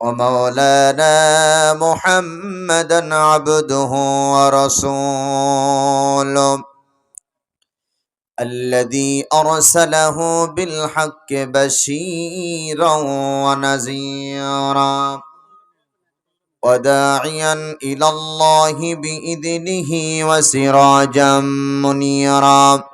ومولانا محمدا عبده ورسوله الذي أرسله بالحق بشيرا ونذيرا وداعيا إلى الله بإذنه وسراجا منيرا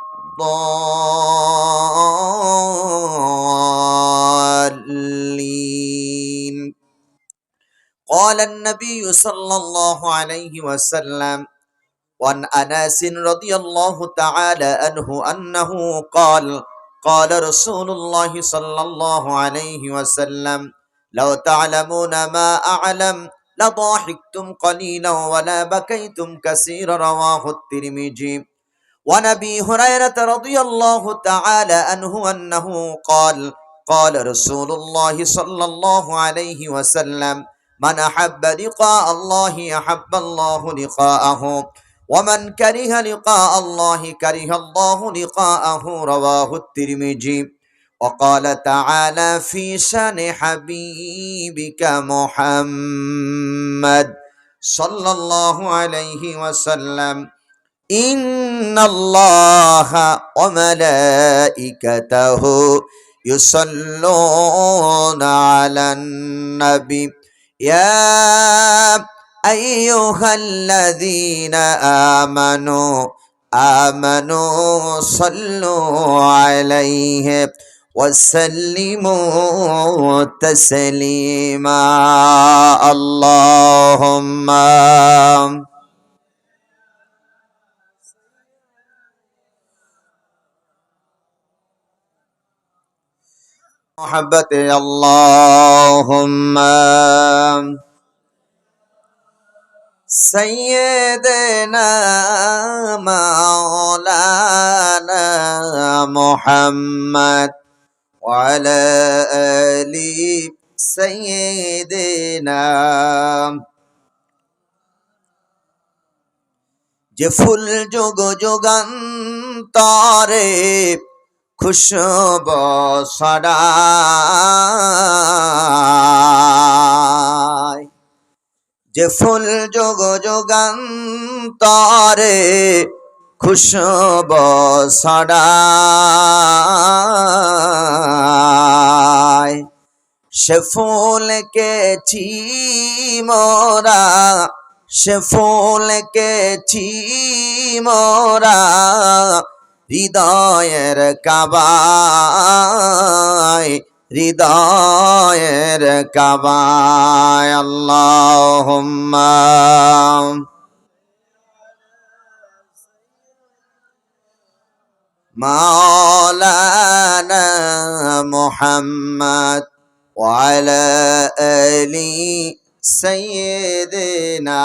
الضالين. قال النبي صلى الله عليه وسلم وعن أناس رضي الله تعالى عنه أنه قال قال رسول الله صلى الله عليه وسلم لو تعلمون ما أعلم لضاحكتم قليلا ولا بكيتم كثيرا. رواه الترمذي. وعن أبي هريرة رضي الله تعالى عنه أنه قال قال رسول الله صلى الله عليه وسلم من أحب لقاء الله أحب الله لقاءه ومن كره لقاء الله كره الله لقاءه رواه الترمذي. وقال تعالى في شأن حبيبك محمد صلى الله عليه وسلم إن الله وملائكته يصلون على النبي يا أيها الذين آمنوا آمنوا صلوا عليه وسلموا تسليما. اللهم محبة اللهم سيدنا مولانا محمد وعلى آل سيدنا যে ফুল যোগ যোগান্তরে খুশব সরা। যে ফুল যোগ যোগান্তরে খুশব ছড়ায় সে ফুলকে মোরা সে ফুলকে মোরা। হৃদয়ের কাবায় হৃদয়ের কাবায় আল্লাহ مولانا محمد وعلى آل سيدنا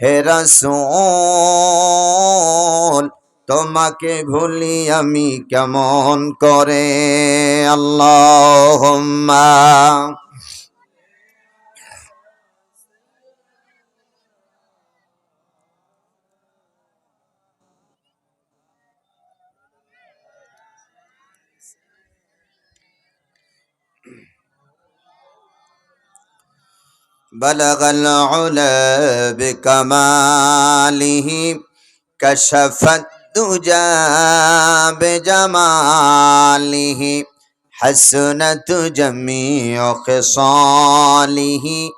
হেরাসোল তোমাকে ভুলি আমি কেমন করে? আল্লাহ بلغ العلا بكماله كشف الدجى بجماله حسنت جميع خصاله.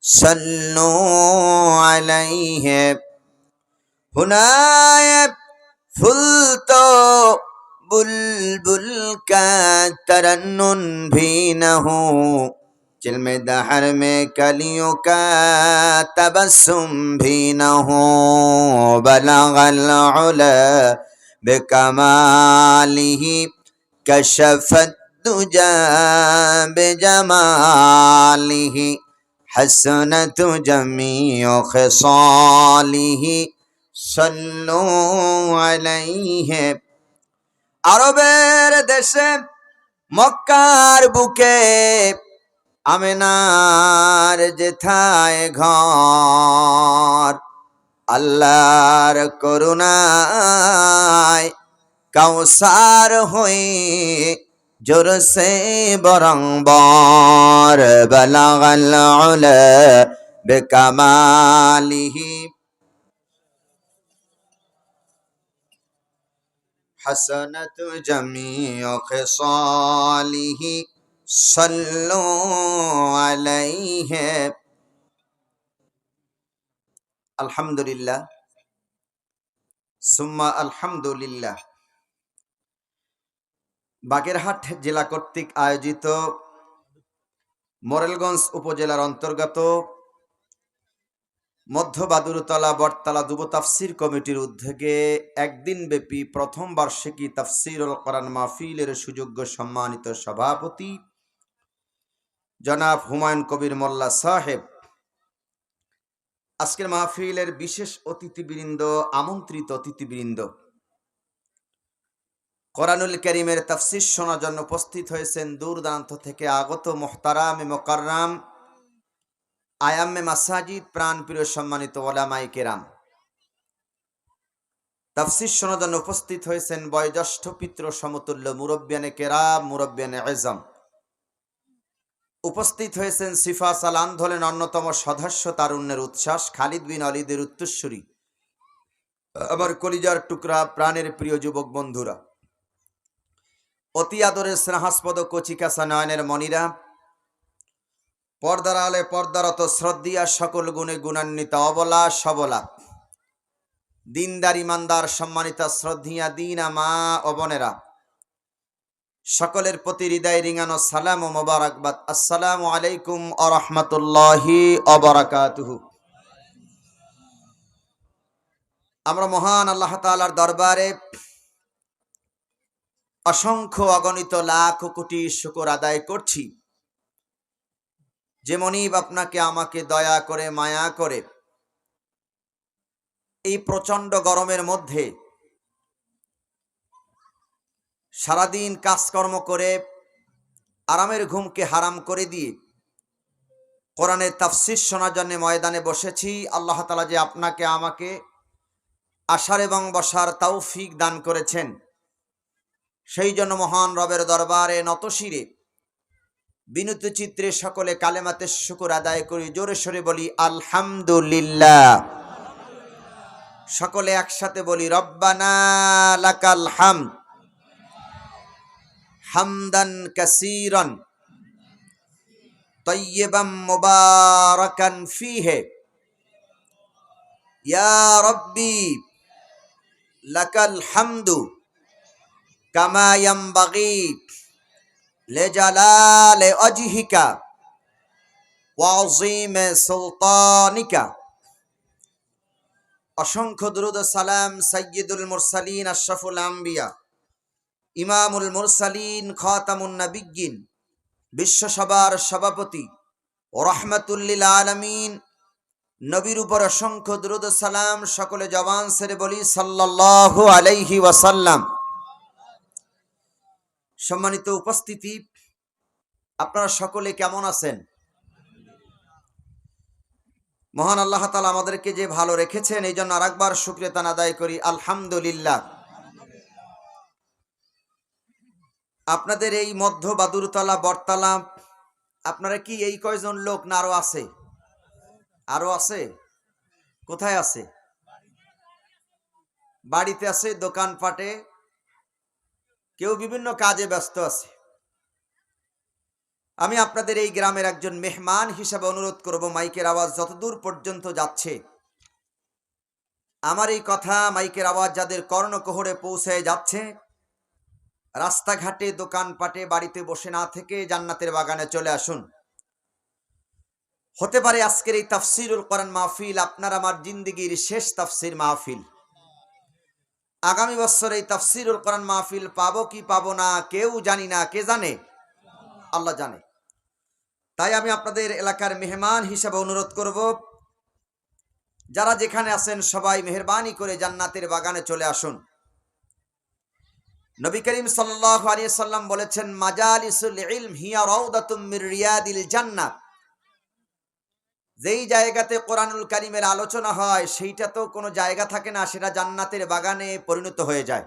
صلوا عليه. هنايا فلت بلبل کا ہوں चिल में दहर में कलियों का तबस्सुम भी न हो बलगल उला बेकमालिही कशफत दुजा बेजमालिही हसनत जमीओ खसालिही सल्लु अलैहि আরবের দেশে মক্কার বুকে আমেনার যেথায় ঘর আল্লাহর করুণায় কাউসার হয়ে জোরসে বরংবর বলাগল বেকামালিহি حسنت جميع خصاله সল্লু আলাইহে আলহামদুলিল্লাহ সুম্মা আলহামদুলিল্লাহ বাগেরহাট জেলা কর্তৃক আয়োজিত মোরেলগঞ্জ উপজেলার অন্তর্গত মধ্য বাদুরতলা বটতলা যুব তাফসির কমিটির উদ্যোগে একদিন ব্যাপী প্রথম বার্ষিকী তাফসিরুল কোরআন মাহফিলের সুযোগ্য সম্মানিত সভাপতি জনাব হুমায়ুন কবির মোল্লা সাহেব। আজকের মাহফিলের বিশেষ অতিথিবৃন্দ, আমন্ত্রিত অতিথিবৃন্দ। কোরআনুল করিমের তাফসির শোনার জন্য উপস্থিত হয়েছেন দূরদান্ত থেকে আগত মোহতারাম মোকাররাম, আয়াম্মে মাসাজিদ প্রাণ প্রিয় সম্মানিত ওলামাই কেরাম। তাফসির শোনার জন্য উপস্থিত হয়েছেন বয়োজ্যেষ্ঠ পিত্র সমতুল্য মুরব্বিয়ানে কেরাম, মুরব্বিয়ানে এজম। উপস্থিত হয়েছেন সিফা সালান আন্দোলন অন্যতম সদস্য তারুণ্যের উচ্ছ্বাস খালিদ বিন অলিদের উত্তরস্বরী আমার কলিজার টুকরা প্রাণের প্রিয় যুবক বন্ধুরা, অতি আদরের স্নেহাস্পদ কচিকাসা নয়নের মনিরা পর্দার আলে পর্দারত শ্রদ্ধিয়া সকল গুণে গুণান্বিত অবলা সবলা, দিনদার ইমানদার সম্মানিতা শ্রদ্ধিয়া দিনা মা অবনেরা সকলের প্রতি হৃদয় রিঙানো সালাম ও মোবারকবাদ। আসসালাম আলাইকুম আরহামতুল্লাহি অবরাকাতুহু আমরা মহান আল্লাহ তালার দরবারে অসংখ্য অগণিত লাখ কোটি শুকর আদায় করছি। যে মনিব আপনাকে আমাকে দয়া করে, মায়া করে, এই প্রচণ্ড গরমের মধ্যে সারাদিন কাজকর্ম করে আরামের ঘুমকে হারাম করে দিয়ে কোরআনের তাফসির শোনার জন্য ময়দানে বসেছি। আল্লাহ তালা যে আপনাকে, আমাকে আসার এবং বসার তৌফিক দান করেছেন। সেই জন্য মহান রবের দরবারে নতশিরে, বিনুত চিত্রে সকলে কালেমাতে শুকুর আদায় করি। জোরে সরে বলি, আলহামদুলিল্লাহ। সকলে একসাথে বলি, রব্বানা লাকাল হাম হামদান কাসীরান طيبا مباركا فيه يا ربي لك الحمد كما ينبغي لجلال وجهك وعظيم سلطانك অসংখ্য দুরুদ ও সালাম সৈয়দুল মুরসালিন আশরাফুল আম্বিয়া ইমামুল মুরসালিন খাতামুন নাবিগিন বিশ্বসভার সভাপতি রহমাতুল্লিল আলমিন, নবীর উপর অসংখ্য দুরুদ ও সালাম সকলে জবান সেরে বলি, সাল্লাল্লাহু আলাইহি ওয়াসাল্লাম। সম্মানিত উপস্থিতি, আপনারা সকলে কেমন আছেন? মহান আল্লাহ তালা আমাদেরকে যে ভালো রেখেছেন এই জন্য আরেকবার শুক্রিয়া আদায় করি, আলহামদুলিল্লাহ। আপনাদের এই মধ্য বাদুরতলা, বটতলা, আপনারা কি এই কয়জন লোক না আরও আছে? আরও আছে? কোথায় আছে? বাড়িতে আছে, দোকানপাটে? কেউ বিভিন্ন কাজে ব্যস্ত আছে। আমি আপনাদের এই গ্রামের একজন মেহমান হিসাবে অনুরোধ করব, মাইকের আওয়াজ যতদূর পর্যন্ত যাচ্ছে। আমার এই কথা, মাইকের আওয়াজ যাদের কর্ণকোহরে পৌঁছে যাচ্ছে রাস্তাঘাটে, দোকানপাটে, বাড়িতে বসে না থেকে জান্নাতের বাগানে চলে আসুন। হতে পারে আজকের এই তাফসিরুল কোরআন মাহফিল আপনার আমার জিন্দিগির শেষ তাফসির মাহফিল। আগামী বছর এই তাফসিরুল কোরআন মাহফিল পাবো কি পাবো না, কেউ জানি না, কে জানে? আল্লাহ জানে। তাই আমি আপনাদের এলাকার মেহমান হিসাবে অনুরোধ করব, যারা যেখানে আছেন সবাই মেহরবানি করে জান্নাতের বাগানে চলে আসুন। নবী করিম আলাইহি সাল্লাম বলেছেন ইলম রিয়াদিল জান্নাত যেই জায়গাতে কোরআনুল কারিমের আলোচনা হয় সেইটা তো কোনো জায়গা থাকে না, সেটা জান্নাতের বাগানে পরিণত হয়ে যায়।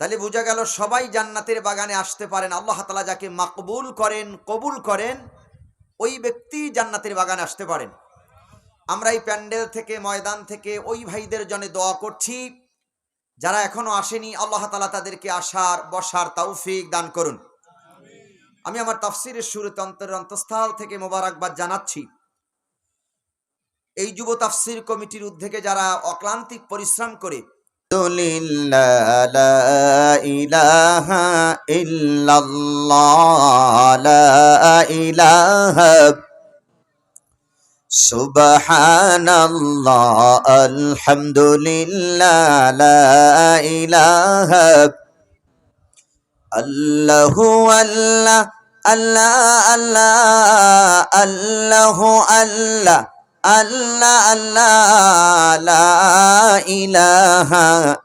তাহলে বোঝা গেল সবাই জান্নাতের বাগানে আসতে পারেন, আল্লাহ তালা যাকে মাকবুল করেন, কবুল করেন, ওই ব্যক্তি জান্নাতের বাগানে আসতে পারেন। আমরা এই প্যান্ডেল থেকে, ময়দান থেকে ওই ভাইদের জন্য দোয়া করছি। যারা এখনও আসেনি, আল্লাহ তালা তাদেরকে আসার বসার তৌফিক দান করুন। আমি আমার তাফসিরের শুরুতে অন্তরের অন্তঃস্থল থেকে মোবারকবাদ জানাচ্ছি। এই যুব তাফসির কমিটির উদ্যোগে যারা অক্লান্তিক পরিশ্রম করে سبحان الله الحمد لله لا إله الله الله الله الله الله الله الله الله لا إله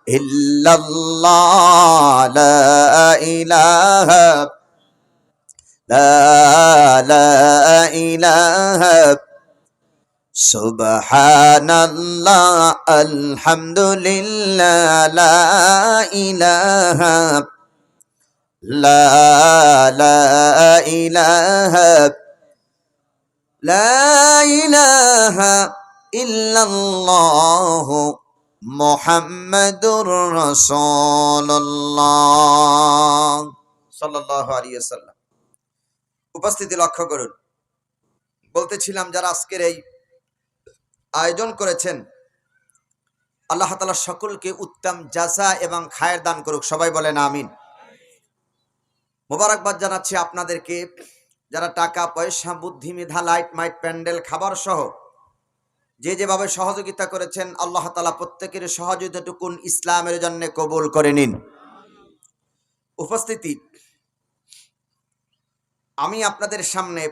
إلا الله لا إله لا لا إله সুবহানাল্লাহ, আলহামদুলিল্লাহ, লা ইলাহা লা লা ইলাহা লা ইলাহা ইল্লাল্লাহ মুহাম্মাদুর রাসূলুল্লাহ, সাল্লাল্লাহু আলাইহি ওয়াসাল্লাম। উপস্থিতি লক্ষ্য করুন। বলতেছিলাম যারা আজকের এই আয়োজন করেছেন। আল্লাহ তালা সকলকে উত্তম জাজা এবং খায়ের দান করুক, সবাই বলেন আমিন। মোবারকবাদ জানাচ্ছি আপনাদেরকে, যারা টাকা, পয়সা, বুদ্ধি, মেধা লাইট মাইট প্যান্ডেল খাবার সহ যে যেভাবে সহযোগিতা করেছেন, আল্লাহ তালা প্রত্যেকের সহযোগিতাটুকুন ইসলামের জন্য কবুল করে নিন। উপস্থিতি। আমি আপনাদের সামনে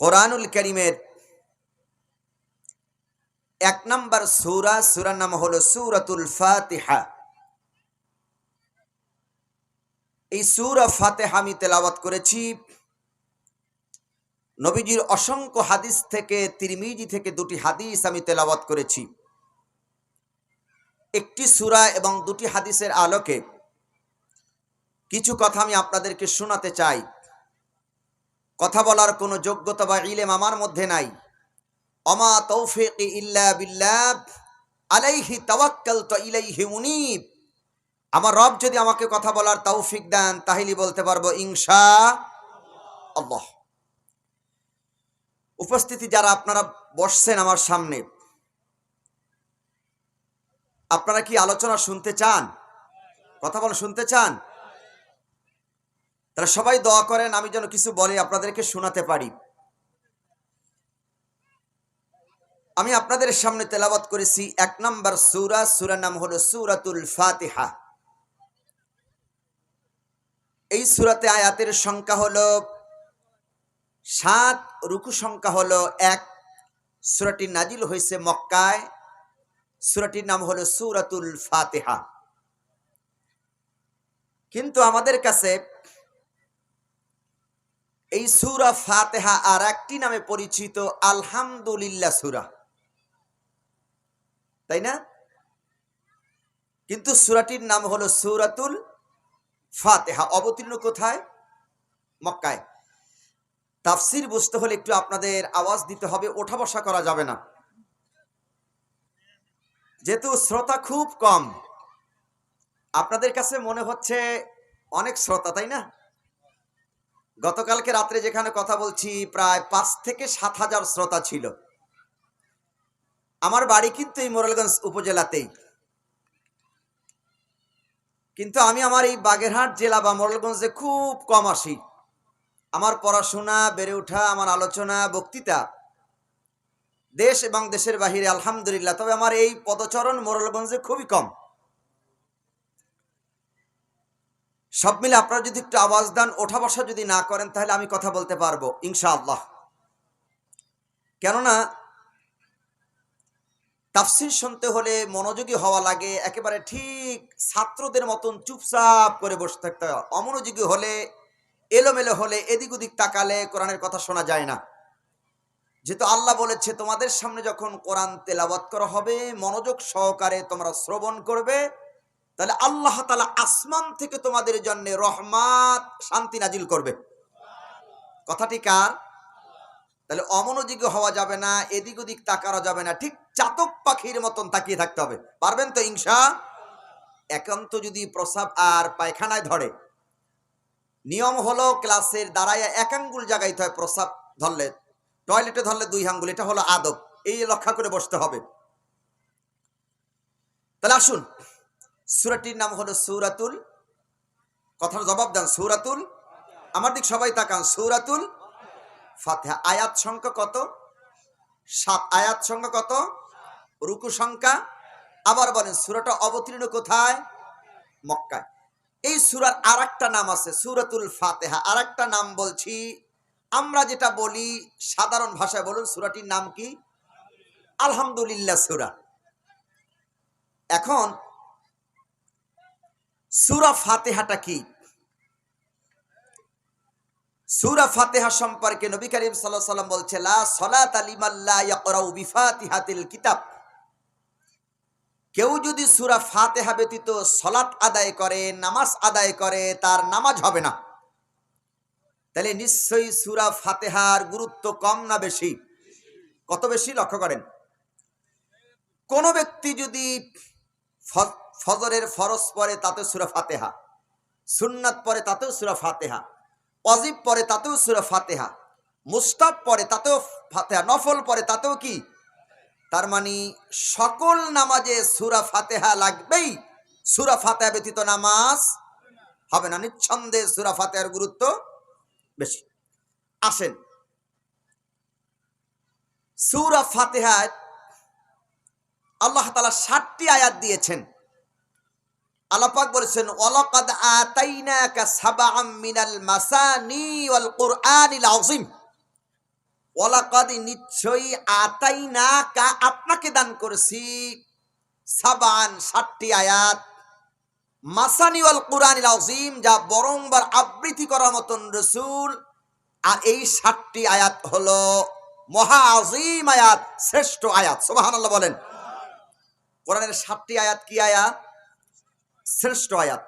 কোরআনুল করিমের এক নম্বর সূরা, সূরার নাম হলো সূরাতুল ফাতিহা। এই সূরা ফাতিহা আমি তেলাওয়াত করেছি। নবীজির অসংখ্য হাদিস থেকে, তিরমিজি থেকে দুটি হাদিস আমি তেলাওয়াত করেছি। একটি সুরা এবং দুটি হাদিসের আলোকে কিছু কথা আমি আপনাদেরকে শোনাতে চাই। কথা বলার কোনো যোগ্যতা বা ইলেম আমার মধ্যে নাই। অমা তৌফিক ইল্লা আলাইহি তাওয়াক্কালতু ইলাইহি উনীব আমার রব যদি আমাকে কথা বলার তৌফিক দেন, তাহলে বলতে পারব ইংসা আল্লাহ। উপস্থিতি যারা আপনারা বসছেন আমার সামনে, আপনারা কি আলোচনা শুনতে চান? কথা বলে শুনতে চান? তারা সবাই দোয়া করেন, আমি যেন কিছু বলে, আপনাদেরকে শোনাতে পারি। আমি আপনাদের সামনে তেলাবাত করেছি এক নম্বর সুরা, সুরার নাম হলো সুরাতুল ফাতিহা। এই সুরাতে আয়াতের সংখ্যা হলো, সাত, রুকু সংখ্যা হলো এক। সুরাটি নাজিল হয়েছে মক্কায়, সুরাটির নাম হলো সুরাতুল ফাতিহা। কিন্তু আমাদের কাছে এই সুরা ফাতেহা আর একটি নামে পরিচিত আলহামদুলিল্লাহ সুরা। তাই না? কিন্তু সুরাটির নাম হলো সুরাতুল ফাতেহা। অবতীর্ণ কোথায়? মক্কায়। তাফসির বুঝতে হলে একটু আপনাদের আওয়াজ দিতে হবে, ওঠা বসা করা যাবে না। যেহেতু শ্রোতা খুব কম, আপনাদের কাছে মনে হচ্ছে অনেক শ্রোতা, তাই না? গতকালকে রাত্রে যেখানে কথা বলছি, প্রায় পাঁচ থেকে সাত হাজার শ্রোতা ছিল। আমার বাড়ি কিন্তু এই মোরালগঞ্জ উপজেলাতেই। কিন্তু আমি আমার এই বাগেরহাট জেলা বা মোরালগঞ্জে খুব কম আসি। আমার পড়াশোনা, বেড়ে ওঠা, আমার আলোচনা, বক্তৃতা দেশ এবং দেশের বাহিরে, আলহামদুলিল্লাহ। তবে আমার এই পদচরণ মোরালগঞ্জে খুবই কম। সব মিলে আপনারা যদি একটু আওয়াজ দেন, ওঠা বসা যদি না করেন, তাহলে আমি কথা বলতে পারব, ইনশাআল্লাহ। কেননা তাফসির শুনতে হলে মনোযোগী হওয়া লাগে, একেবারে ঠিক ছাত্রদের মতন চুপচাপ করে বসে থাকতে হয়। অমনোযোগী হলে, এলোমেলো হলে, এদিক ওদিক তাকালে কোরআনের কথা শোনা যায় না। যেহেতু আল্লাহ বলেছে, তোমাদের সামনে যখন কোরআন তেলাওয়াত করা হবে, মনোযোগ সহকারে তোমরা শ্রবণ করবে, তাহলে আল্লাহ তালা আসমান থেকে তোমাদের জন্য রহমাত, শান্তি নাজিল করবে। কথাটি কার? তাহলে অমনোযোগী হওয়া যাবে না, এদিক ওদিক তাকানো যাবে না, ঠিক চাতক পাখির মতন তাকিয়ে থাকতে হবে। পারবেন তো ইংসা একান্ত যদি প্রসাব আর পায়খানায় ধরে, নিয়ম হলো ক্লাসের দাঁড়ায় এক আঙ্গুল জায়গায় হয় প্রসাব ধরলে, টয়লেটে ধরলে দুই আঙ্গুল, এটা হলো আদব, এই লক্ষ্য করে বসতে হবে। তাহলে আসুন, সুরাটির নাম হলো সৌরাতুল, কথার জবাব দেন, সৌরাতুল, আমার দিক সবাই তাকান, সৌরাতুল ফাতেহা, আয়াত সংখ্যা কত? সাত আয়াত সংখ্যা কত? রুকু সংখ্যা, আবার বলেন সুরাটা অবতীর্ণ কোথায়? মক্কায়। এই সুরার আর নাম আছে, সুরাতুল ফাতেহা। আর নাম বলছি, আমরা যেটা বলি সাধারণ ভাষায় বলুন, সুরাটির নাম কি? আলহামদুলিল্লাহ সুরা। এখন সুরা ফাতেহাটা কি? সুরা ফাতেহা সম্পর্কে নবী করিম সাল্লাহ সাল্লাম বলছে, লা সলাত আলিমাল্লা ইয়াকরাউ বিফাতিহাতিল কিতাব। কেউ যদি সুরা ফাতেহা ব্যতীত সলাত আদায় করে, নামাজ আদায় করে, তার নামাজ হবে না। তাহলে নিশ্চয়ই সুরা ফাতেহার গুরুত্ব কম না বেশি? কত বেশি লক্ষ্য করেন? কোন ব্যক্তি যদি ফজরের ফরজ পরে তাতেও সুরা ফাতেহা। সুন্নাত পরে তাতেও সুরা ফাতেহা। অজিব পরে তাতেও সুরা ফাতেহা। মুস্তাব পরে তাতেও ফাতেহা। নফল পরে তাতেও কি? তার মানে সকল নামাজে সুরা ফাতেহা লাগবেই। সুরা ফাতেহা ব্যতীত নামাজ হবে না। নিঃসন্দেহে সুরা ফাতেহার গুরুত্ব বেশি। আসেন। সুরা ফাতেহায় আল্লাহ তালা ষাটটি আয়াত দিয়েছেন। আল্লাপাক বলেছেন, ওয়ালাকাদ আতাইনাকা সাবআম মিনাল মাসানি ওয়াল কুরআনিল আযীম। ওলাকাদ নিশ্চয়ই আতাই না কা আপনাকে দান করেছি। সাবান ষাটটি আয়াত। মাসানিওয়াল কোরআন আজিম যা বরংবার আবৃত্তি করার মতন রসুল। আর এই ষাটটি আয়াত হলো মহা আজিম আয়াত, শ্রেষ্ঠ আয়াত। সোবাহান বলেন। কোরআনের ষাটটি আয়াত কি আয়াত? শ্রেষ্ঠ আয়াত।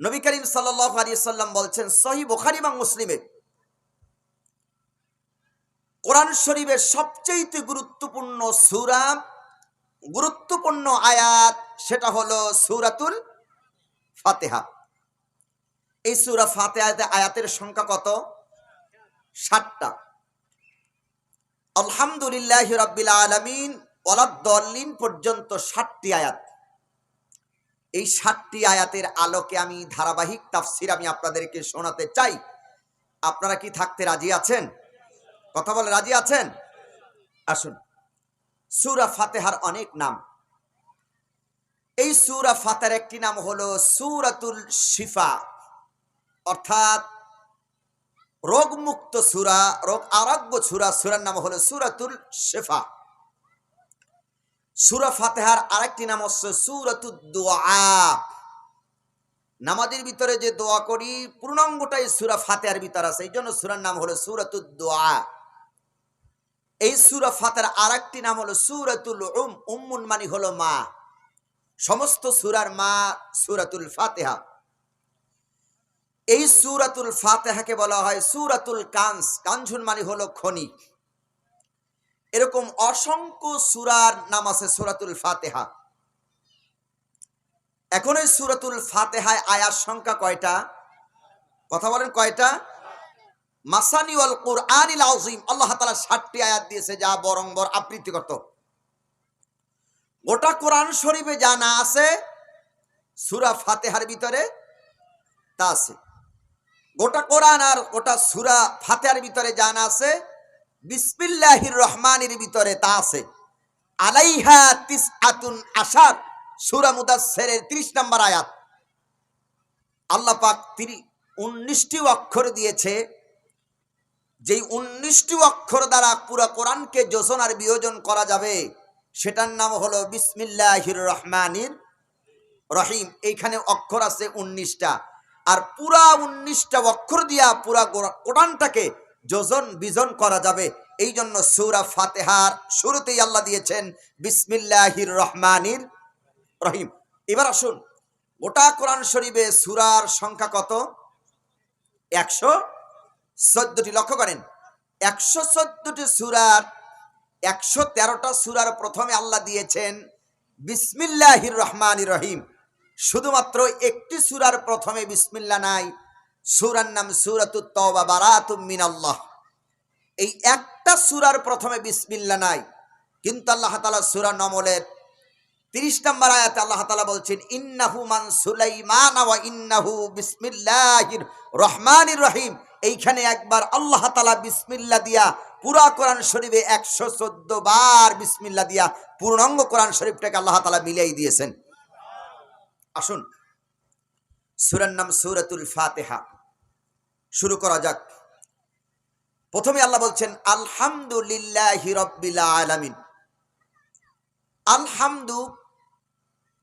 নবী করিম সাল্লাহ সাল্লাম বলছেন সহি বোখারি এবং মুসলিমে কোরআন শরীফের সবচেয়ে গুরুত্বপূর্ণ সুরা, গুরুত্বপূর্ণ আয়াত সেটা হলো সুরাতুল ফাতেহা। এই সুরা ফাতেহাতে আয়াতের সংখ্যা কত? ষাটটা। আলহামদুলিল্লাহ রাব্বিল আলামিন, ওয়ালাদ্দল্লিন পর্যন্ত ষাটটি আয়াত। এই ষাটটি আয়াতের আলোকে আমি ধারাবাহিক তাফসির আমি আপনাদেরকে শোনাতে চাই। আপনারা কি থাকতে রাজি আছেন? কথা বলে রাজি আছেন? আসুন। সুরা ফাতেহার অনেক নাম। এই সুরা ফাতের একটি নাম হলো সুরাতুল শিফা। অর্থাৎ রোগমুক্ত সুরা, রোগ আরোগ্য সুরা, সুরার নাম হলো সুরাতুল শেফা। সুরা ফাতেহার আরেকটি নাম হচ্ছে সুরাতুদ দোয়া। নামাজের ভিতরে যে দোয়া করি, পূর্ণাঙ্গটাই সুরা ফাতেহার ভিতর আছে। এই জন্য সুরার নাম হলো সুরাতুদ দোয়া। এই সুরা ফাতেহার আরেকটি নাম হলো সুরাতুল উম, উম্মুন মানে হলো মা। সমস্ত সুরার মা সুরাতুল ফাতেহা। এই সুরাতুল ফাতেহাকে বলা হয় সুরাতুল কান্স। কাঞ্ঝুন মানি হলো খনি। এরকম অসংখ্য সুরার নাম আছে সুরাতুল ফাতেহা। এখন এই সুরাতুল ফাতেহায় আয়ার সংখ্যা কয়টা? কথা বলেন কয়টা? মাসানি ওয়াল কোরআনিল আল্লাহ তাআলা 60টি আয়াত দিয়েছে যা বরংবর আবৃত্তি করত গোটা কোরআন শরীফে যা না আছে, সূরা ফাতেহার ভিতরে তা আছে। গোটা কোরআন আর গোটা সূরা ফাতেহার ভিতরে যা না আছে, বিসমিল্লাহির রহমানির ভিতরে তা আছে। আলাইহা তিসআতুন আশার, সূরা মুদাসসিরের 30 নম্বর আয়াত। আল্লাহ পাক তিনি 19টি অক্ষর দিয়েছে যেই 19টি অক্ষর দ্বারা পুরো কোরআনকে যোজন আর বিয়োজন করা যাবে, সেটার নাম হলো বিসমিল্লাহির রহমানির রহিম। এইখানে অক্ষর আছে 19টা আর পুরা 19টা অক্ষর দিয়া পুরা কোরআনটাকে যোজন বিজন করা যাবে। এই জন্য সূরা ফাতেহার শুরুতেই আল্লাহ দিয়েছেন বিসমিল্লাহির রহমানির রহিম। এবার আসুন, গোটা কোরআন শরীফে সূরার সংখ্যা কত? একশো চোদ্দটি লক্ষ্য করেন। একশো চোদ্দটি সুরার, একশো তেরোটা সুরার প্রথমে আল্লাহ দিয়েছেন, বিসমিল্লাহির রহমান রহিম। শুধুমাত্র একটি সুরার প্রথমে বিসমিল্লা নাই, সুরার নাম সুরাতুত তওবা বারাতুম মিনাল্লাহ। এই একটা সুরার প্রথমে বিসমিল্লা নাই, কিন্তু আল্লাহ তাআলা সূরা নমলের 30 নম্বর আয়াতে আল্লাহ তাআলা বলছেন, ইন্নাহু মান সুলাইমান ইন্নাহু বিসমিল্লাহির রহমানির রহিম। এইখানে একবার আল্লাহ তালা বিসমিল্লা দিয়া পুরা কোরআন শরীফে 114 বার বিসমিল্লা দিয়া পূর্ণাঙ্গ কোরআন শরীফটাকে আল্লাহ তালা মিলাই দিয়েছেন। আসুন, সূরার নাম সূরাতুল ফাতেহা শুরু করা যাক। প্রথমে আল্লাহ বলছেন, আলহামদুলিল্লাহি রাব্বিল আলামিন। আলহামদু,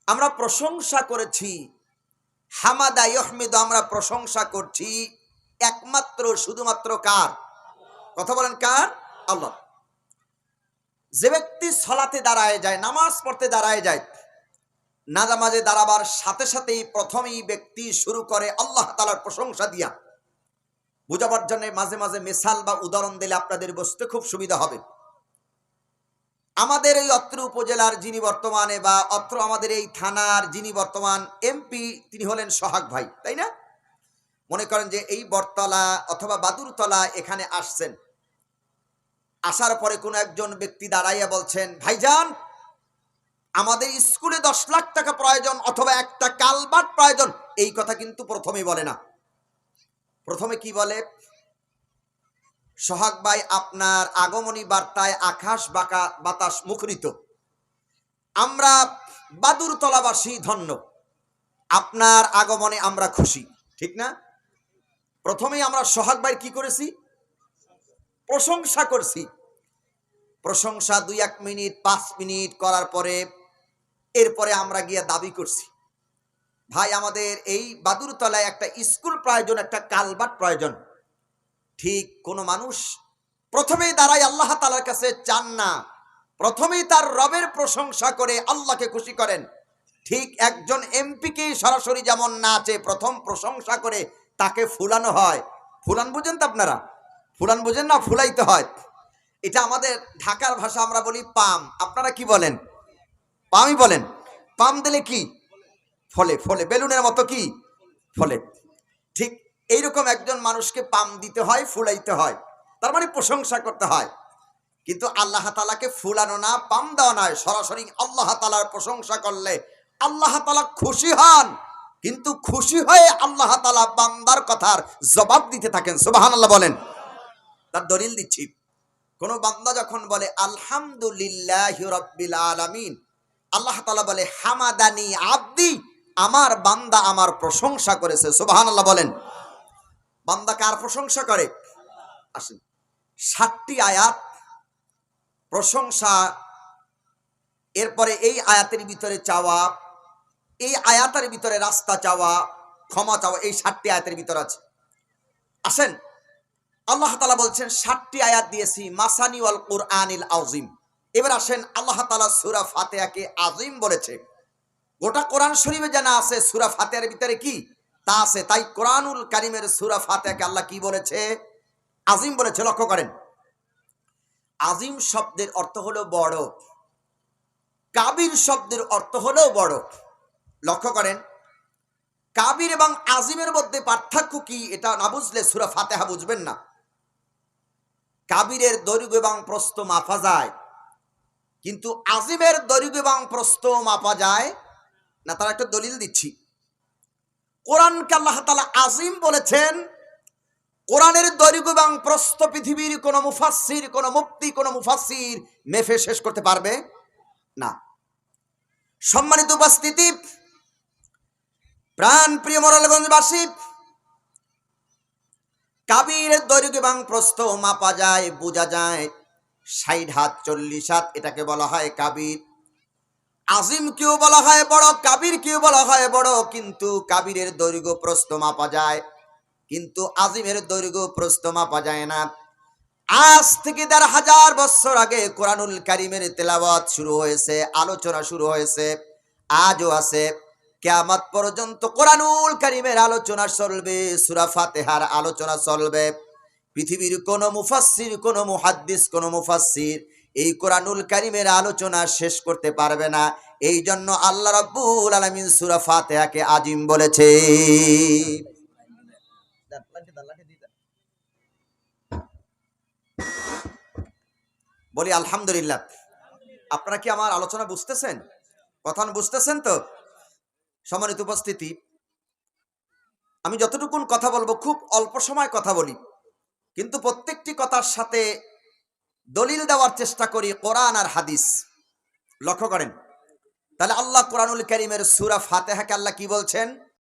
আমরা প্রশংসা করেছি। হামাদা ইহমিদ আমরা প্রশংসা করছি। একমাত্র, শুধুমাত্র কার? কথা বলেন কার? আল্লাহ। যে ব্যক্তি সলাতে দাঁড়ায় যায়, নামাজ পড়তে দাঁড়ায় যায়, নাজামাজে দাঁড়াবার সাথে সাথেই প্রথমেই ব্যক্তি শুরু করে আল্লাহ তালার প্রশংসা দিয়া। বুঝাবার জন্য মাঝে মাঝে মেসাল বা উদাহরণ দিলে আপনাদের বসতে খুব সুবিধা হবে। আমাদের এই অত্র উপজেলার যিনি বর্তমানে বা অত্র আমাদের এই থানার যিনি বর্তমান এমপি, তিনি হলেন সোহাগ ভাই, তাই না? মনে করেন যে এই বটতলা অথবা বাদুরতলা এখানে আসছেন। আসার পরে কোনো একজন ব্যক্তি দাঁড়াইয়া বলছেন, ভাইজান, আমাদের স্কুলে দশ লাখ টাকা প্রয়োজন অথবা একটা কালবাট প্রয়োজন। এই কথা কিন্তু প্রথমে বলে না। প্রথমে কি বলে? সোহাগ ভাই আপনার আগমনী বার্তায় আকাশ বাঁকা, বাতাস মুখরিত। আমরা বাদুর তলাবাসী ধন্য। আপনার আগমনে আমরা খুশি। ঠিক না? প্রথমেই আমরা সোহাগ ভাই কি করেছি? প্রশংসা করছি। প্রশংসা দুই এক মিনিট, পাঁচ মিনিট করার পরে, এরপরে আমরা গিয়ে দাবি করছি। ভাই, আমাদের এই বাদুরতলায় একটা স্কুল প্রয়োজন, একটা কালবাট প্রয়োজন। ঠিক কোনো মানুষ প্রথমেই দাঁড়ায় আল্লাহ তালার কাছে চান না। প্রথমেই তার রবের প্রশংসা করে আল্লাহকে খুশি করেন। ঠিক একজন এমপিকে সরাসরি যেমন নাচে, প্রথম প্রশংসা করে তাকে ফুলানো হয়। ফুলান বুঝেন তো আপনারা? ফুলান বুঝেন না, ফুলাইতে হয়। এটা আমাদের ঢাকার ভাষা আমরা বলি পাম। আপনারা কি বলেন? পামই বলেন। পাম দিলে কি? ফলে ফলে। বেলুনের মতো কি? ফলে। ঠিক এইরকম একজন মানুষকে পাম দিতে হয়, ফুলাইতে হয়। তার মানে প্রশংসা করতে হয়। কিন্তু আল্লাহ তালাকে ফুলানো না, পাম দেওয়া নয়। সরাসরি আল্লাহ তালার প্রশংসা করলে আল্লাহ তালা খুশি হন। কিন্তু খুশি হয়ে আল্লাহ তালা বান্দার কথার জবাব দিতে থাকেন। সুবাহান আল্লাহ বলেন। তার দলিল দিচ্ছি। কোন বান্দা যখন বলে, আলহামদুলিল্লাহ রব্বিল আলামিন আল্লাহ তালা বলে, হামাদানি আব্দি আমার বান্দা আমার প্রশংসা করেছে। সুবাহান আল্লাহ বলেন। বান্দা কার প্রশংসা করে? আসেন। ষাটটি আয়াত প্রশংসা, এরপরে এই আয়াতের ভিতরে চাওয়া এই আয়াতের ভিতরে রাস্তা চাওয়া, ক্ষমা চাওয়া, এই ষাটটি আয়াতের ভিতরে আছে। আসেন, আল্লাহ তালা বলছেন, ষাটটি আয়াত দিয়েছি, মাসানি ওয়াল কুরআনিল আউজিম এবার আসেন, আল্লাহ তালা সুরা ফাতেহাকে আজিম বলেছে। গোটা কোরআন শরীফে জানা আছে, সুরা ফাতেহার ভিতরে কি? তা আছে, তাই কোরআনুল কারিমের সুরা ফাতেহাকে আল্লাহ কি বলেছে? আজিম বলেছে, লক্ষ্য করেন। আজিম শব্দের অর্থ হলো বড়। কাবির শব্দের অর্থ হলো বড়। লক্ষ্য করেন, কাবির এবং আজিমের মধ্যে পার্থক্য কি এটা না বুঝলে সুরা ফাতেহা বুঝবেন না। কাবিরের দৈর্ঘ্য এবং প্রস্থ মাপা যায়, কিন্তু আজিমের দৈর্ঘ্য এবং প্রস্থ মাপা যায় না, তার একটা দলিল দিচ্ছি। কোরআনকে আল্লাহ তালা আজিম বলেছেন, কোরআনের দৈর্ঘ্য এবং প্রস্থ পৃথিবীর কোন মুফাসির কোন মুক্তি কোন মুফাসির মেফে শেষ করতে পারবে না। সম্মানিত উপস্থিতি প্রাণ প্রিয় মোরালগঞ্জবাসী, কাবিরের দৈর্ঘ্য এবং প্রস্থ মাপা যায়, বোঝা যায়, ষাট হাত, চল্লিশ হাত, এটাকে বলা হয় কাবির। আজিম কেউ বলা হয় বড় কাবির কেউ বলা হয় বড়, কিন্তু কাবিরের দৈর্ঘ্য, প্রস্থ মাপা যায়। কিন্তু আজিমের দৈর্ঘ্য, প্রস্থ মাপা যায় না। আজ থেকে দেড় হাজার বছর আগে কোরআনুল কারিমের তেলাওয়াত শুরু হয়েছে, আলোচনা শুরু হয়েছে, আজও আছে। কেয়ামত পর্যন্ত কোরআনুল কারিমের আলোচনা চলবে, সুরা ফাতেহার আলোচনা চলবে। পৃথিবীর কোন মুফাসসির, কোন মুহাদ্দিস, কোন মুফাসসির এই কোরআনুল কারিমের আলোচনা শেষ করতে পারবে না। এই জন্য আল্লাহ রাব্বুল আলামিন সূরা ফাতিহাকে আজিম বলেছে। বলি, আলহামদুলিল্লাহ। আপনারা কি আমার আলোচনা বুঝতেছেন? কথা বুঝতেছেন তো? সম্মানিত উপস্থিতি, আমি যতটুকুন কথা বলব, খুব অল্প সময় কথা বলি। কিন্তু প্রত্যেকটি কথার সাথে দলিল দেওয়ার চেষ্টা করি, কোরআন আর হাদিস। লক্ষ্য করেন, তাহলে আল্লাহ কোরআনুল করিমের সুরা ফাতেহাকে আল্লাহ কি বলছেন?